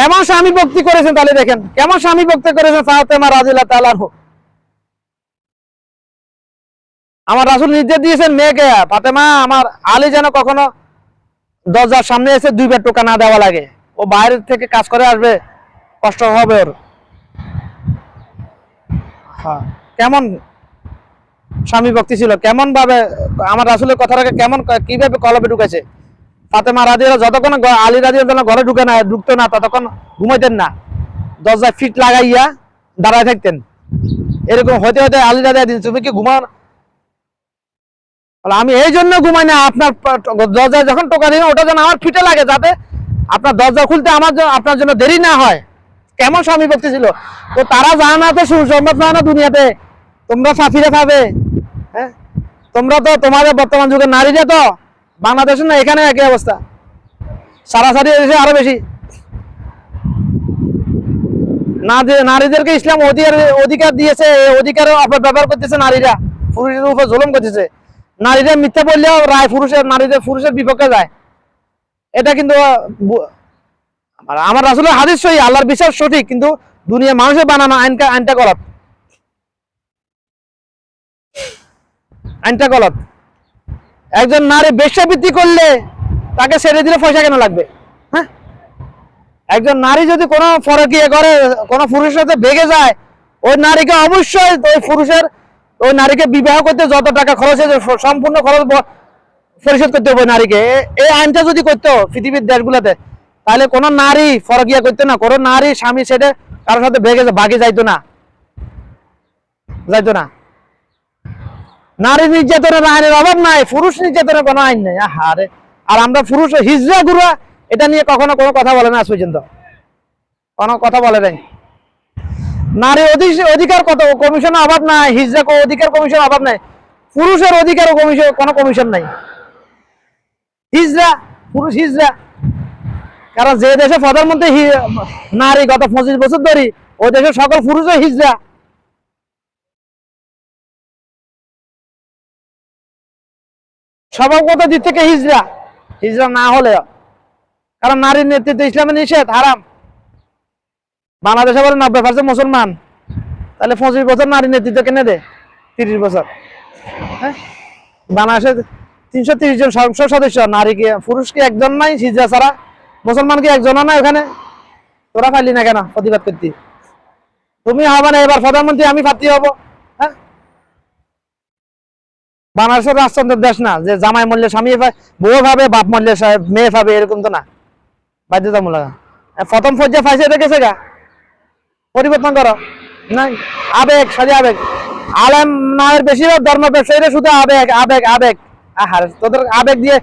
কেমন স্বামী ভক্তি করেছেন তাহলে দেখেন, কেমন স্বামী ভক্তি করেছেন ফাতেমা রাজিল্লাহ তাআলার আমার রাসুল নির্দেশ দিয়েছেন, মেয়েকে, ফাতেমা, আমার আলী যেন কখনো দরজার সামনে এসে দুইবার টোকা না দেওয়া লাগে। ও বাইরে থেকে কাজ করে আসবে, কষ্ট হবে ওর। হ্যাঁ কেমন স্বামী ভক্তি ছিল কেমন ভাবে আমার রাসুলের কথাটাকে কেমন, কীভাবে কলবে ঢুকেছে? ফাতেমা রাজিরা যতক্ষণ আলী রাজিয়া ঘরে ঢুকে না, ঢুকতো না, ততক্ষণ ঘুমাইতেন না। দরজায় ফিট লাগাইয়া দাঁড়ায় থাকতেন। এরকম হতে হতে আলী রাজিয়া দিন তুমি কি ঘুমাও আমি এই জন্য ঘুমাই না, আপনার দরজায় যখন টোকা দিন ওটা যেন আমার ফিটে লাগে, যাতে আপনার দরজা খুলতে আমার আপনার জন্য দেরি না হয়। কেমন স্বামী ভক্তি ছিল। তো তারা জানে না তো সুসম্মত না না দুনিয়াতে। তোমরা সাফিরে পাবে। হ্যাঁ? তোমরা তো তোমাদের বর্তমান যুগের নারীরা তো। বাংলাদেশে না এখানে একই অবস্থা। সারাসারি এসে আরও বেশি। না নারীদেরকে ইসলাম অধিকার অধিকার দিয়েছে অধিকারের অপব্যবহার করতেছে নারীরা। পুরুষের উপর জুলুম করতেছে। নারীরা মিথ্যা বললেও রায় পুরুষের নারীদের পুরুষের বিপক্ষে যায়। এটা কিন্তু আমার রাসুলের হাদিস সহি, আল্লাহর বিশ্বাস সঠিক, কিন্তু দুনিয়া মানুষের বানানো আইনটা আইনটা গলত। আইনটা গলত। একজন নারী বেশ্যাবৃত্তি করলে তাকে ছেড়ে দিলে পয়সা কেন লাগবে? হ্যাঁ? একজন নারী যদি কোনো ফরকিয়ে করে, কোনো পুরুষের সাথে বেগে যায়, ওই নারীকে অবশ্যই ওই পুরুষের, ওই নারীকে বিবাহ করতে যত টাকা খরচ হয়েছে, সম্পূর্ণ খরচ পরিশোধ করতে হবে নারীকে। এই আইনটা যদি করতো পৃথিবীর দেশগুলোতে, তাহলে কোনো নারী ফরকিয়া করতো না, কোনো নারী স্বামী ছেড়ে কারোর সাথে বেগে বাগে যাইতো না। যাইতো না। নারী নির্যাতনের আইনের অভাব নাই, পুরুষ নির্যাতনের কোনো আইন নেই। আরে আর আমরা পুরুষ হিজড়া গুরুয়া, এটা নিয়ে কখনো কোনো কথা বলে না আজ পর্যন্ত। কোনো কথা বলে নাই। নারী অধি- অধিকার কত? কমিশন অভাব নাই, হিজরা অধিকার কমিশন অভাব নাই। পুরুষের অধিকার কমিশন কোনো কমিশন নাই। হিজড়া পুরুষ হিজরা। কারণ যে দেশে প্রধানমন্ত্রী নারী গত পঁচিশ বছর ধরে, ওই দেশের সকল পুরুষও হিজড়া স্বভাবগত দিক থেকে হিজড়া হিজড়া না হলে। কারণ নারীর নেতৃত্ব ইসলামে নিষেধ, হারাম। বাংলাদেশে বলে নব্বই পার্সেন্ট মুসলমান। তাহলে পঁচিশ বছর নারী নেতৃত্ব কেনে দে তিরিশ বছর। হ্যাঁ? বাংলাদেশে তিনশো তিরিশ জন সংসদ সদস্য, নারী কি, পুরুষ কি একজন নাই? হিজড়া ছাড়া মুসলমান কি একজন নাই ওখানে? তোরা পাইলি না কেন প্রতিবাদ করতে? তুমি হবে না, এবার প্রধানমন্ত্রী, আমি প্রার্থী হব। বাংলাদেশের রাজতন্ত্রের দেশ না, যে জামাই মূল্যে স্বামী বউ ভাবে, বাপ মূল্যে মেয়ে পাবে এরকম তো না। বাধ্যতামূলক। প্রথম পর্যায়ে ফাইসে রেখেছে গা। পরিবর্তন করো। নাই? আবেগ সাজি আবেগ। আলেম নায়ের বেশিরভাগ ধর্ম ব্যবসায়ীরা শুধু আবেগ আবেগ আবেগ। আহার, তোদের আবেগ দিয়ে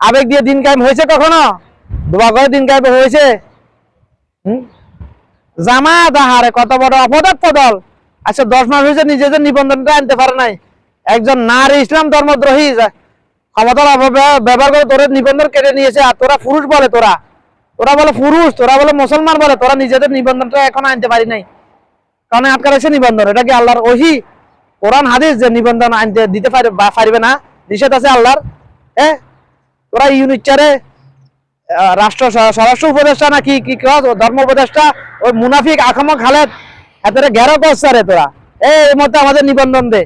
আবেগ দিয়ে দিন কায়েম হয়েছে কখনো? দোয়া করে দিন কায়েম হয়েছে। হুম? জামাত, আহারে, কত বড় অপদার্থ দল। আচ্ছা দশ মাস হয়েছে, নিজেদের নিবন্ধনটা আনতে পারে নাই। একজন নারী ইসলাম ধর্মদ্রোহী ক্ষমতার অপব্যবহার ব্যবহার করে তোদের নিবন্ধন কেটে নিয়েছে আর তোরা পুরুষ বলে তোরা। তোরা বলে পুরুষ তোরা বলে মুসলমান বলে তোরা নিজেদের নিবন্ধনটা এখন আনতে পারি নাই। কারণ আটকা রয়েছে নিবন্ধন এটা কি আল্লাহর ওহি? কোরআন হাদিস যে নিবন্ধন আনতে দিতে পারে বা পারবে না নিষেধ আছে আল্লাহর। হ্যাঁ তোরা ইউনিট চারে আহ, রাষ্ট্র স্বরাষ্ট্র উপদেষ্টা না কি ধর্ম উপদেষ্টা ওই মুনাফিক আখামক খালেদ এতটা গেরো করছে রে তোরা। এই মধ্যে আমাদের নিবন্ধন দে।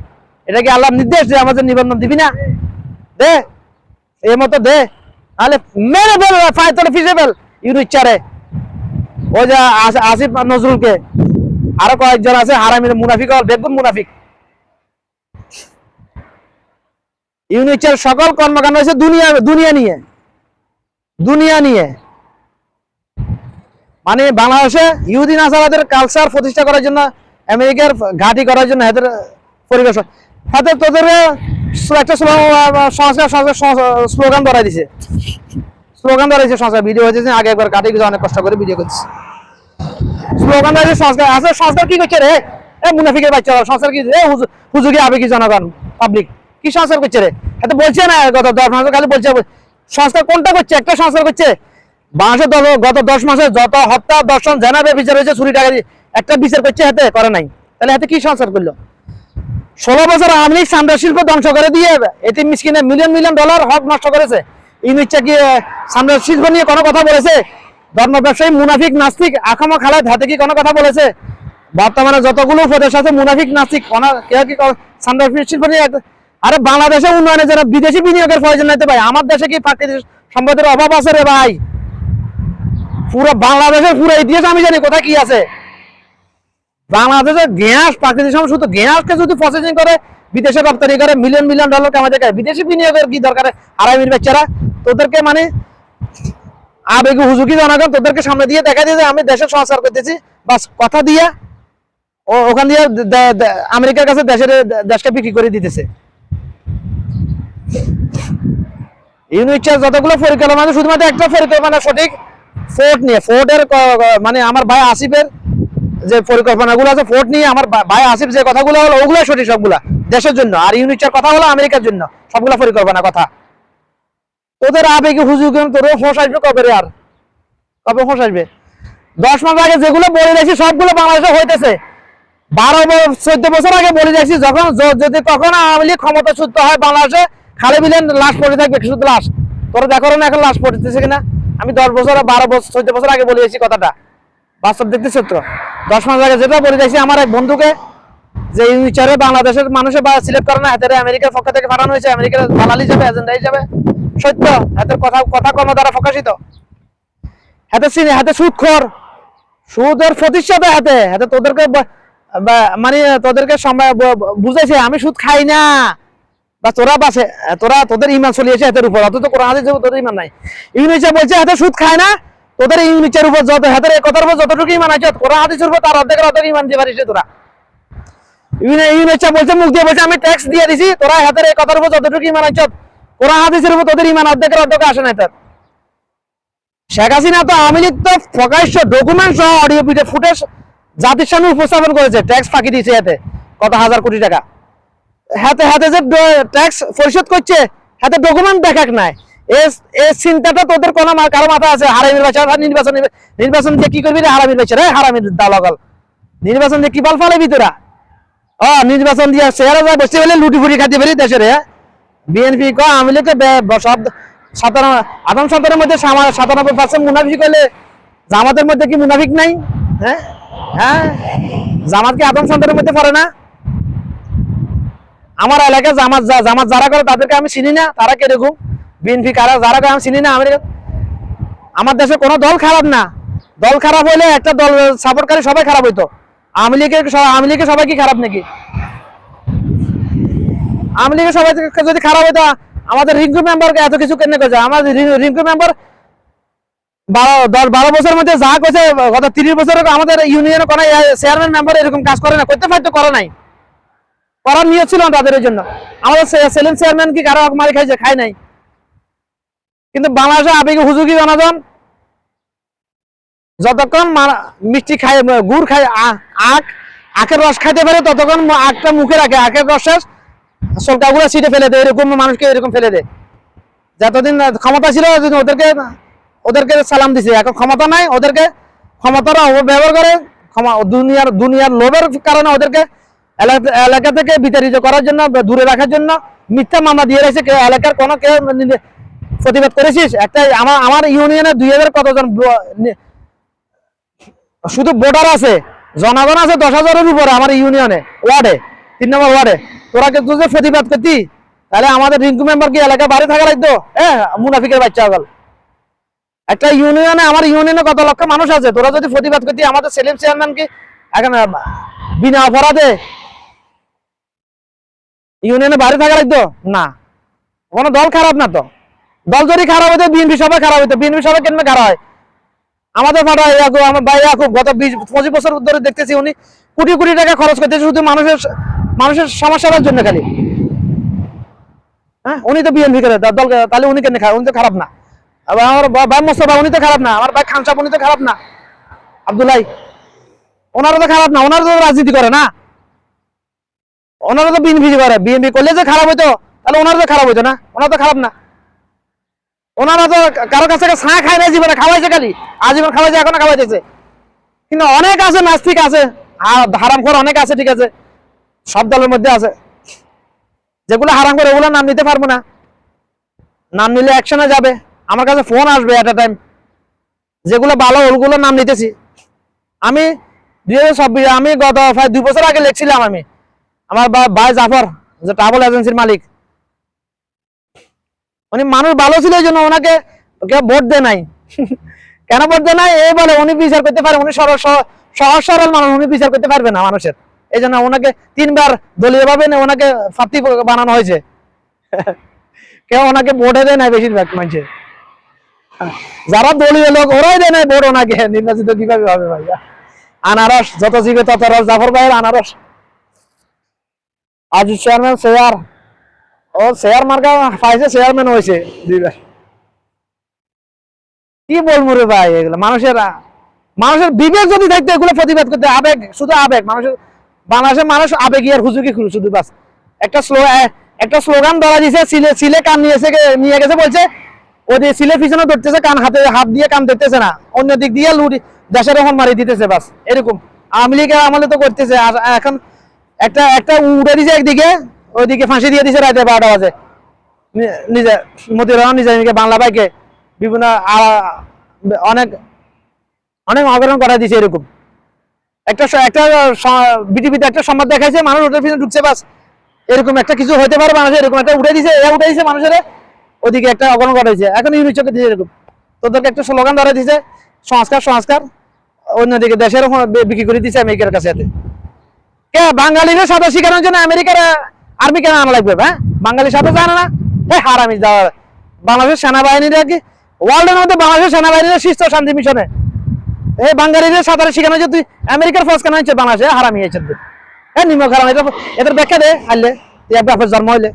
এটা কি আল্লাহর নির্দেশ যে আমাদের নিবন্ধন দিবি না? দে এর মতো দে। তাহলে মেরে ফেল ফাই তোর ফিসে ফেল ইউনিট চারে ওই যে আস- আসিফ নজরুলকে। আরও কয়েকজন আছে, হারামির মুনাফিক আর বেগুন মুনাফিক। ইউনিট চার সকল কর্মকাণ্ড হয়েছে দুনিয়া দুনিয়া নিয়ে। দুনিয়া নিয়ে। মানে বাংলাদেশে ইহুদিন আসাবাদের কালচার প্রতিষ্ঠা করার জন্য, আমেরিকার ঘাঁটি করার জন্য এদের পরিবেশ হাতে তোদের একটা স্লোগান ধরাই দিছে। স্লোগান ধরাইছে সংস্কার। ভিডিও হয়েছে আগে একবার কাটি গেছে অনেক কষ্ট করে ভিডিও করছে। স্লোগান ধরাইছে সংস্কার। আছে সংস্কার কি করছে রে? এ মুনাফিকের বাচ্চা সংস্কার কি হুজু- হুজুরি আবেগী জনগণ? পাবলিক কি সংস্কার করছে রে? এত বলছে না, গত দশ মাস খালি বলছে সংস্কার কোনটা করছে? একটা সংস্কার করছে? বাংলাদেশে দল- গত দশ মাসে যত হত্যা, দর্শন জেনাবে বিচার হয়েছে, চুরি টাকা একটা বিচার করছে হাতে, করে নাই। তাহলে হাতে কি সংস্কার করল? ষোলো বছর আওয়ামী লীগ সামরিক শিল্প ধ্বংস করে দিয়ে এটি মিসকিনে মিলিয়ন মিলিয়ন ডলার হক নষ্ট করেছে। ইউনিটটা কি আহ, সামরিক শিল্প নিয়ে কোনো কথা বলেছে? ধর্ম ব্যবসায়ী মুনাফিক নাস্তিক আখামা খালেদ হাতে কি কোনো কথা বলেছে? বর্তমানে যতগুলো উপদেশ আছে মুনাফিক নাস্তিক কেউ কি সান্ডার শিল্প নিয়ে আরে বাংলাদেশে উন্নয়নের জন্য বিদেশি বিনিয়োগের প্রয়োজন নাই তো ভাই। আমার দেশে কি প্রাকৃতিক সম্পদের অভাব আছে রে ভাই? পুরো বাংলাদেশের পুরো ইতিহাস আমি জানি কোথায় কি আছে? বাংলাদেশের গ্যাস, প্রাকৃতিক সম্পদ শুধু গ্যাসকে যদি প্রসেসিং করে, বিদেশে রপ্তানি করে মিলিয়ন মিলিয়ন ডলার কামাতে দেয় বিদেশি বিনিয়োগের কি দরকার? আড়াইমির বাচ্চারা তোদেরকে মানে আবেগে হুজুকি জনগণ তোদেরকে সামনে দিয়ে দেখা দিয়ে আমি দেশের সংস্কার করতেছি। বাস, কথা দিয়া ও, ওখান দিয়ে আমেরিকার কাছে দেশের দেশকে বিক্রি করে দিতেছে। ইউনিট চার্জ যতগুলো পরিকল্পনা শুধুমাত্র একটা পরিকল্পনা সঠিক, ফোর্ট নিয়ে, ফোর্টের মানে আমার ভাই আসিফের যে পরিকল্পনাগুলো আছে, ফোর্ট নিয়ে আমার ভাই আসিফ যে কথাগুলো হলো ওগুলো সঠিক সবগুলা। দেশের জন্য, আর ইউনিট চার্জ কথা হলো আমেরিকার জন্য, সবগুলা পরিকল্পনা কথা। তোদের আবেগে হুজুর তোরও ফোঁস আসবে কবে আর? কবে ফোঁস আসবে? দশ মাস আগে যেগুলো বলে রাখছি, সবগুলো বাংলাদেশে হইতেছে। বারো চোদ্দ বছর আগে বলে যাচ্ছি যখন যদি কখনো আওয়ামী লীগ ক্ষমতা ছুটতে হয় বাংলাদেশে, খালি বিলেন লাশ পড়ে থাকবে শুধু লাশ। তোরা দেখো না এখন লাশ পড়তেছে কিনা? আমি দশ বছর, বারো বছর, চোদ্দ বছর আগে বলে যাচ্ছি কথাটা। বাস্তব দেখতে সত্য দশ মাস আগে যেটা বলে যাচ্ছি আমার এক বন্ধুকে যে এই বিচারে বাংলাদেশের মানুষের বা সিলেক্ট করে না হাতের আমেরিকার পক্ষ থেকে পাঠানো হয়েছে, আমেরিকার দালালি যাবে এজেন্ডা হিসাবে সত্য হাতের কথা কথা কর্ম দ্বারা প্রকাশিত। হাতে চিনি হাতে সুদ খর সুদের প্রতিষ্ঠাতা হাতে হাতে তোদেরকে মানে তোদেরকে বুঝাইছে, আমি সুদ খাই না। বা তোরা বাসে, তোরা তোদের ইমান চলিয়েছে হাতের উপর, অথচ কোরআন হাদিস তোদের ইমান নাই। ইউনিচা বলছে হাতে সুদ খায় না। তোদের ইউনিচের উপর যত হাতের কথার উপর যতটুকু ইমান আছে কোরআন হাদিসের উপর তার অর্ধেকের অর্ধেক ইমান দিয়ে পারিস তোরা। ইউনিচা বলছে, মুখ দিয়ে বলছে, আমি ট্যাক্স দিয়ে দিছি, তোরা হাতের এই কথার উপর যতটুকু ইমান আছে কোরআন হাদিসের উপর তোদের ইমান অর্ধেকের অর্ধেক আসে না তার। শেখ হাসিনা তো আওয়ামী লীগ তো প্রকাশ্য ডকুমেন্ট সহ অডিও ভিডিও ফুটেজ জাতির সামনে উপস্থাপন করেছে ট্যাক্স ফাঁকি দিয়েছে এতে, কত হাজার কোটি টাকা। হাতে হাতে যে ট্যাক্স পরিশোধ করছে, হাতে ডকুমেন্ট দেখাক নাই। চিন্তাটা তোদের কোন কারও মাথা আছে, হারামি নির্বাচন নির্বাচন নির্বাচন দিয়ে কি করবি রে? হারামির বেচে রে হারামির দালাগল। নির্বাচন দিয়ে কি বাল ফালাবি তোরা ও নির্বাচন দিয়ে শেয়ারে যায় বসে বলে লুটি ফুটি খাতে পারি দেশের বিএনপি ক লীগকে সব সাতান্ন, আদম সন্তানের মধ্যে সাতানব্বই পার্সেন্ট মুনাফিক হলে জামাতের মধ্যে কি মুনাফিক নাই? হ্যাঁ? হ্যাঁ? জামাত কি আদম সন্তানের মধ্যে পড়ে না? আমার এলাকায় জামাত জামাত যারা করে তাদেরকে আমি চিনি না, তারা কীরকম? বিএনপি কারা, যারা আমি চিনি না আমেরিকা আমার দেশে কোনো দল খারাপ না। দল খারাপ হইলে একটা দল সাপোর্টকারী সবাই খারাপ হইতো। আওয়ামী লীগের আওয়ামী লীগের সবাই কি খারাপ নাকি? আওয়ামী লীগের সবাই যদি খারাপ হইতো, আমাদের রিঙ্কু মেম্বারকে এত কিছু কেন করছে? আমাদের রিঙ্কু মেম্বার বারো দশ বারো বছরের মধ্যে যা করছে, গত তিরিশ বছর আমাদের ইউনিয়নে কোনো চেয়ারম্যান মেম্বার এরকম কাজ করে না, করতে পারতো, করে নাই। করার নিয়ত ছিল তাদের জন্য। আমাদের সে- সেলিম চেয়ারম্যান কি কারও মারি খাইছে? খাই নাই। কিন্তু বাংলাদেশে আবেগে হুজুকি জনগণ যতক্ষণ মিষ্টি ম- গুড় আ- আখ, আখের রস খাইতে পারে, ততক্ষণ আখটা মুখে রাখে, আখের রস সলকাগুলো ছিটে ফেলে দেয়, এরকম মানুষকে এরকম ফেলে দেয়। যতদিন ক্ষমতা ছিল ওদেরকে ওদেরকে সালাম দিছে, এখন ক্ষমতা নাই, ওদেরকে ক্ষমতার অপব্যবহার করে, ক্ষমা, দুনিয়ার দুনিয়ার লোভের কারণে ওদেরকে এলাকা- থেকে বিতাড়িত করার জন্য দূরে রাখার জন্য মিথ্যা মামলা দিয়ে রয়েছে এলাকার কোনো, কেউ প্রতিবাদ করেছিস? একটা আমার আমার ইউনিয়নে দুই হাজার কতজন শুধু ভোটার আছে, জনগণ আছে দশ হাজারের উপরে আমার ইউনিয়নে, ওয়ার্ডে, তিন নম্বর ওয়ার্ডে। তোরা কিন্তু যে প্রতিবাদ করতি? তাহলে আমাদের রিঙ্কু মেম্বার কি এলাকা বাড়ি থাকা লাগতো? হ্যাঁ মুনাফিকের বাচ্চা হল একটা ইউনিয়নে, আমার ইউনিয়নে কত লক্ষ মানুষ আছে? তোরা যদি প্রতিবাদ করতি, আমাদের সেলিম চেয়ারম্যান কি এখন বিনা অপরাধে ইউনিয়নে বাড়ি থাকা লাগতো? না। কোনো দল খারাপ না তো? দল যদি খারাপ হইতো, বিএনপি সবাই খারাপ হইতো। বিএনপি সবাই কেন খারাপ হয়? আমাদের ইয়াকুব আমার ভাই ইয়াকুব গত বিশ, পঁচিশ বছর ধরে দেখতেছি উনি কোটি কোটি টাকা খরচ করতেছে শুধু মানুষের মানুষের সমস্যার জন্য খালি। হ্যাঁ? উনি তো বিএনপি করে, দল তাহলে উনি কেন উনি তো খারাপ না। আবার আমার ভাই মোস্তফা, উনি তো খারাপ না। আমার ভাই খান সাহেব, উনি তো খারাপ না। আব্দুল্লাহ, ওনারা তো খারাপ না, ওনারা তো রাজনীতি করে না। ওনারা তো বিএনপি করে। বিএনপি করলে যে খারাপ হইতো, তাহলে ওনারা তো খারাপ হইতো না। ওনারা তো খারাপ না। ওনারা তো কারও কাছে চা খায় না জীবনে, খাওয়াইছে খালি। আজীবন খাওয়াইছে, এখনও খাওয়াইতেছে। কিন্তু অনেক আছে, নাস্তিক আছে। হারাম করে অনেক আছে, ঠিক আছে। সব দলের মধ্যে আছে। যেগুলো হারাম করে ওগুলো নাম নিতে পারব না। নাম নিলে অ্যাকশনে যাবে। আমার কাছে ফোন আসবে এট টাইম যেগুলো ভালো, ওগুলোর নাম নিতেছি। আমি দুই হাজার চব্বিশ আমি গত প্রায় দুই বছর আগে লিখছিলাম আমি। আমার ভাই জাফর, যে ট্রাভেল এজেন্সির মালিক। উনি মানুষ ভালো ছিল এই জন্য ওনাকে কেউ ভোট দেয় নাই। কেন ভোট দেয় নাই? এই বলে উনি বিচার করতে পারে উনি সরল সহজ সরল মানুষ, উনি বিচার করতে পারবে না মানুষের। এই জন্য ওনাকে তিনবার দলীয় ভাবে ওনাকে প্রার্থী বানানো হয়েছে। কেউ ওনাকে ভোটে দেয় নাই বেশিরভাগ মানুষের। যারা দলীয় লোক, ওরাই দেয় নাই ভোট ওনাকে। নির্বাচিত কীভাবে হবে ভাই আনারস, যত জীবে তত রস। জাফর ভাইয়ের আনারস। আজ চেয়ারম্যান শেয়ার ও শেয়ার মার্কা পাইছে চেয়ারম্যান হয়েছে কি বলব রে ভাই এগুলো মানুষের মানুষের বিবেক যদি থাকতো এগুলো প্রতিবাদ করতে আবেগ শুধু আবেগ মানুষের বাংলাদেশের মানুষ আবেগী আর হুজুকি খুলু শুধু বাস। একটা স্লো একটা স্লোগান ধরা দিছে সিলে সিলে কান নিয়েছে নিয়ে গেছে বলছে ওদের সিলে পিছনে ধরতেছে কান হাতে হাত দিয়ে কান ধরতেছে না অন্য দিক দিয়ে লুটি দেশের এখন মারি দিতেছে বাস। এরকম। আওয়ামী লীগের আমলে তো করতেছে আর এখন একটা একটা উঠে দিছে একদিকে ওইদিকে ফাঁসি দিয়ে দিছে রাতে বারোটা বাজে। নিজে মতিউর রহমান, নিজে নিজেকে বাংলা ভাইকে বিভিন্ন অনেক অনেক অগ্রহণ করা দিছে এরকম। একটা একটা বিটিভিতে একটা সংবাদ দেখাইছে, মানুষ ওটার পিছনে ঢুকছে, বাস। এরকম একটা কিছু হতে পারে মানুষের, এরকম একটা উঠে দিছে এ উঠে দিছে মানুষের। ওদিকে একটা অগ্রহণ করা হয়েছে এখন ইউনিট চোখে দিয়েছে এরকম। তোদেরকে একটা স্লোগান ধরে দিছে, সংস্কার সংস্কার। অন্যদিকে দেশের বিক্রি করে দিছে আমেরিকার কাছে। কে? বাঙালিদের সাথে শিখানোর জন্য আমেরিকার আর্মি কেন আনা লাগবে হ্যাঁ বাঙালির সাথে জানে না। হ্যাঁ হারামি যাওয়ার বাংলাদেশের সেনাবাহিনীরা কি ওয়ার্ল্ডের মধ্যে বাংলাদেশের সেনাবাহিনীরা শীর্ষ শান্তি মিশনে। এই বাঙালিদের সাঁতারে শেখানো যে তুই আমেরিকার ফোর্স কেন হয়েছে, বাংলাদেশে হারামি হয়েছে। হ্যাঁ নিমক হারাম এটা এদের ব্যাখ্যা দে এক জন্ম হইলে।